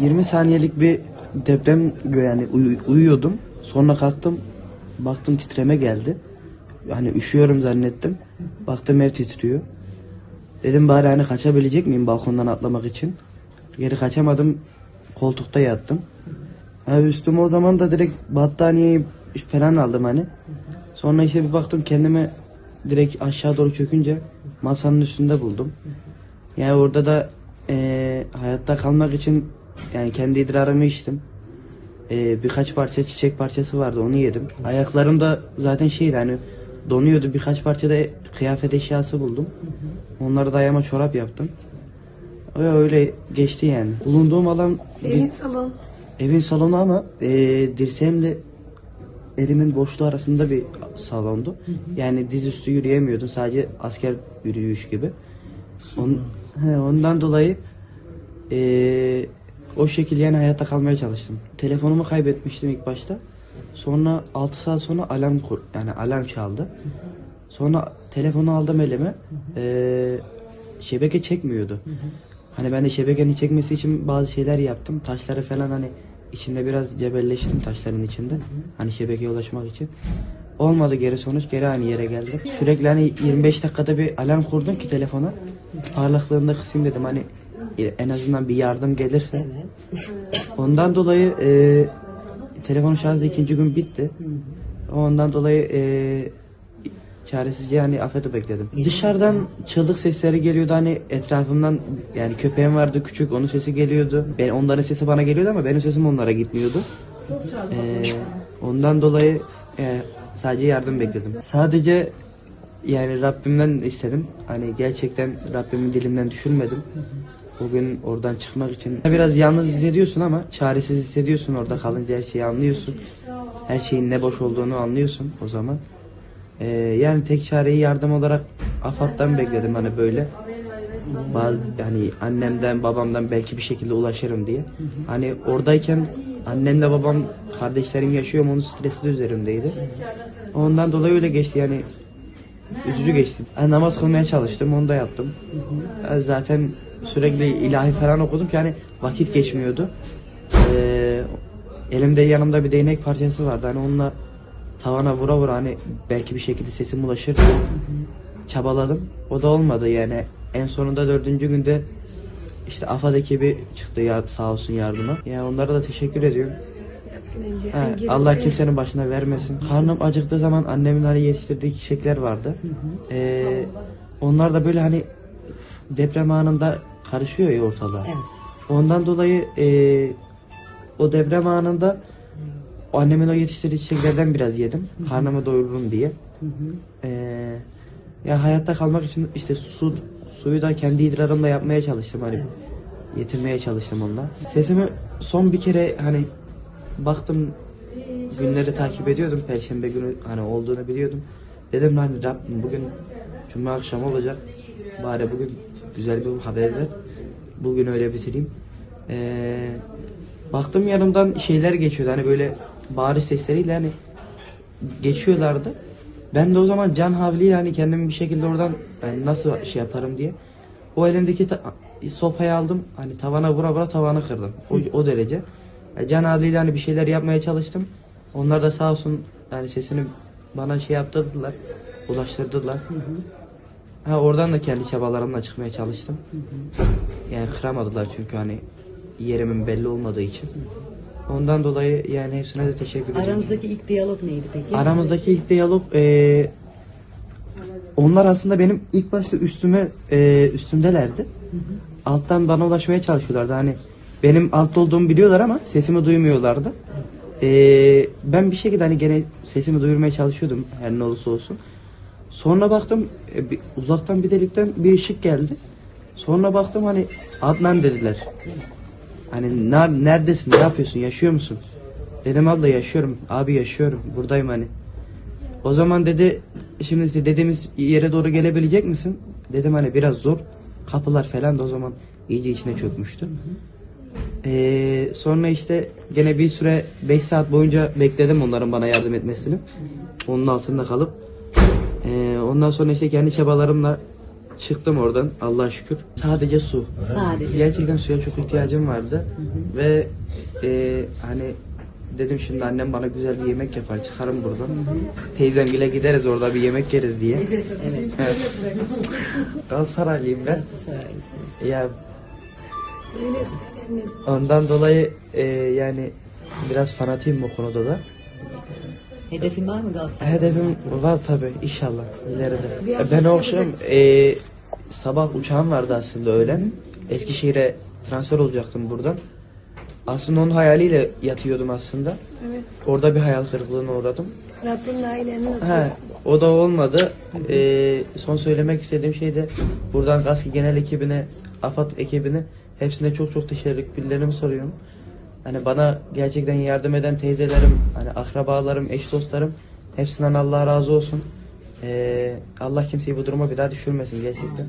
20 saniyelik bir deprem yani uyu- uyuyordum. Sonra kalktım. Baktım titreme geldi. Yani üşüyorum zannettim. Baktım ev titriyor. Dedim bari hani kaçabilecek miyim balkondan atlamak için. Geri kaçamadım. Koltukta yattım. Ha, üstüme o zaman da direkt battaniyeyi falan aldım hani. Sonra işte bir baktım kendime direkt aşağı doğru çökünce masanın üstünde buldum. Yani orada da eee, hayatta kalmak için yani kendi idrarımı içtim. Eee, birkaç parça çiçek parçası vardı onu yedim. Ayaklarım da zaten şeydi hani donuyordu birkaç parça da kıyafet eşyası buldum. Onları da ayağıma çorap yaptım. Ve öyle geçti yani. Bulunduğum alan Evin salon. Evin salonu ama eee dirseğimle elimin boşluğu arasında bir salondu. Yani dizüstü yürüyemiyordum. Sadece asker yürüyüş gibi. On, he, ondan dolayı eee, o şekilde yani hayatta kalmaya çalıştım. Telefonumu kaybetmiştim ilk başta. Sonra 6 saat sonra alarm kur, yani alarm çaldı. Sonra telefonu aldım elime. Eee, şebeke çekmiyordu. Hani ben de şebekenin çekmesi için bazı şeyler yaptım. Taşları falan hani içinde biraz cebelleştim taşların içinde. Hani şebekeye ulaşmak için. Olmadı geri sonuç geri aynı yere geldim. Sürekli hani 25 dakikada bir alarm kurdum ki telefona. Parlaklığını da kısayım dedim hani en azından bir yardım gelirse. Ondan dolayı e, telefon şarjı ikinci gün bitti. Ondan dolayı e, çaresizce hani afeti bekledim. Dışarıdan çığlık sesleri geliyordu hani etrafımdan yani köpeğim vardı küçük onun sesi geliyordu. Ben onların sesi bana geliyordu ama benim sesim onlara gitmiyordu. Ee, ondan dolayı e, sadece yardım bekledim. Sadece yani Rabbimden istedim. Hani gerçekten Rabbimin dilimden düşürmedim. Bugün oradan çıkmak için biraz yalnız hissediyorsun ama çaresiz hissediyorsun orada kalınca her şeyi anlıyorsun. Her şeyin ne boş olduğunu anlıyorsun o zaman. Ee, yani tek çareyi yardım olarak AFAD'dan bekledim hani böyle. Bazı, yani annemden babamdan belki bir şekilde ulaşırım diye. Hani oradayken annemle babam kardeşlerim yaşıyor onun stresi de üzerimdeydi. Ondan dolayı öyle geçti yani üzücü geçti. Ben namaz kılmaya çalıştım onu da yaptım. Zaten sürekli ilahi falan okudum ki hani vakit geçmiyordu. Ee, elimde yanımda bir değnek parçası vardı hani onunla tavana vura vura hani belki bir şekilde sesim ulaşır çabaladım. O da olmadı yani. En sonunda dördüncü günde işte AFAD ekibi çıktı ya, sağ olsun yardıma. Yani onlara da teşekkür ediyorum. Hangi Allah kimsenin başına vermesin. Karnım acıktığı zaman annemin hani yetiştirdiği çiçekler vardı. Ee, onlar da böyle hani deprem anında karışıyor ya ortalığa. Evet. Ondan dolayı e, o deprem anında annemin o yetiştirdiği çiçeklerden biraz yedim. Karnımı doyururum diye. Ee, ya hayatta kalmak için işte su suyu da kendi idrarımla yapmaya çalıştım hani getirmeye çalıştım onunla. Sesimi son bir kere hani baktım günleri takip ediyordum. Perşembe günü hani olduğunu biliyordum. Dedim hani Rabbim bugün cuma akşamı olacak. Bari bugün güzel bir haber ver. Bugün öyle bitireyim. Ee, baktım yanımdan şeyler geçiyordu hani böyle bağırış sesleriyle hani geçiyorlardı. Ben de o zaman can havliyle hani kendimi bir şekilde oradan yani nasıl şey yaparım diye o elimdeki sopayı aldım hani tavana vura vura tavanı kırdım. O, o derece. Yani can havliyle hani bir şeyler yapmaya çalıştım. Onlar da sağ olsun yani sesini bana şey yaptırdılar. Ulaştırdılar. Ha oradan da kendi çabalarımla çıkmaya çalıştım. Yani kıramadılar çünkü hani yerimin belli olmadığı için. Ondan dolayı yani hepsine de teşekkür ederim. Aranızdaki ilk diyalog neydi peki? Aramızdaki ilk diyalog eee, onlar aslında benim ilk başta üstüme eee, üstümdelerdi. Alttan bana ulaşmaya çalışıyorlardı. Hani benim altta olduğumu biliyorlar ama sesimi duymuyorlardı. Eee, ben bir şekilde hani gene sesimi duyurmaya çalışıyordum her ne olursa olsun. Sonra baktım e, bir- uzaktan bir delikten bir ışık geldi. Sonra baktım hani Adnan dediler. Hani "Ner- neredesin, ne yapıyorsun, yaşıyor musun? Dedim abla yaşıyorum, abi yaşıyorum, buradayım hani. O zaman dedi, şimdi dediğimiz yere doğru gelebilecek misin? Dedim hani biraz zor, kapılar falan da o zaman iyice içine çökmüştü. Ee, sonra işte gene bir süre 5 saat boyunca bekledim onların bana yardım etmesini. Onun altında kalıp. Ee, ondan sonra işte kendi çabalarımla çıktım oradan Allah'a şükür. Sadece su. Sadece. Gerçekten suya çok ihtiyacım vardı. Ve e, hani dedim şimdi annem bana güzel bir yemek yapar çıkarım buradan. Teyzemgile gideriz orada bir yemek yeriz diye. Evet. Evet. Galatasaraylıyım ben. Ya Söyle söyle annem. ondan dolayı e, yani biraz fanatiyim bu konuda da. Hedefin var mı Galatasaray? Hedefim var tabi inşallah ileride. Ben o akşam e, sabah uçağım vardı aslında öğlen. Eskişehir'e transfer olacaktım buradan. Aslında onun hayaliyle yatıyordum aslında. Evet. Orada bir hayal kırıklığına uğradım. Rabbim aileni nasıl He, etsin? o da olmadı. E, son söylemek istediğim şey de buradan Gaski Genel ekibine, AFAD ekibine hepsine çok çok teşekkürlerimi soruyorum. Hani bana gerçekten yardım eden teyzelerim, hani akrabalarım, eş dostlarım hepsinden Allah razı olsun. Ee, Allah kimseyi bu duruma bir daha düşürmesin gerçekten.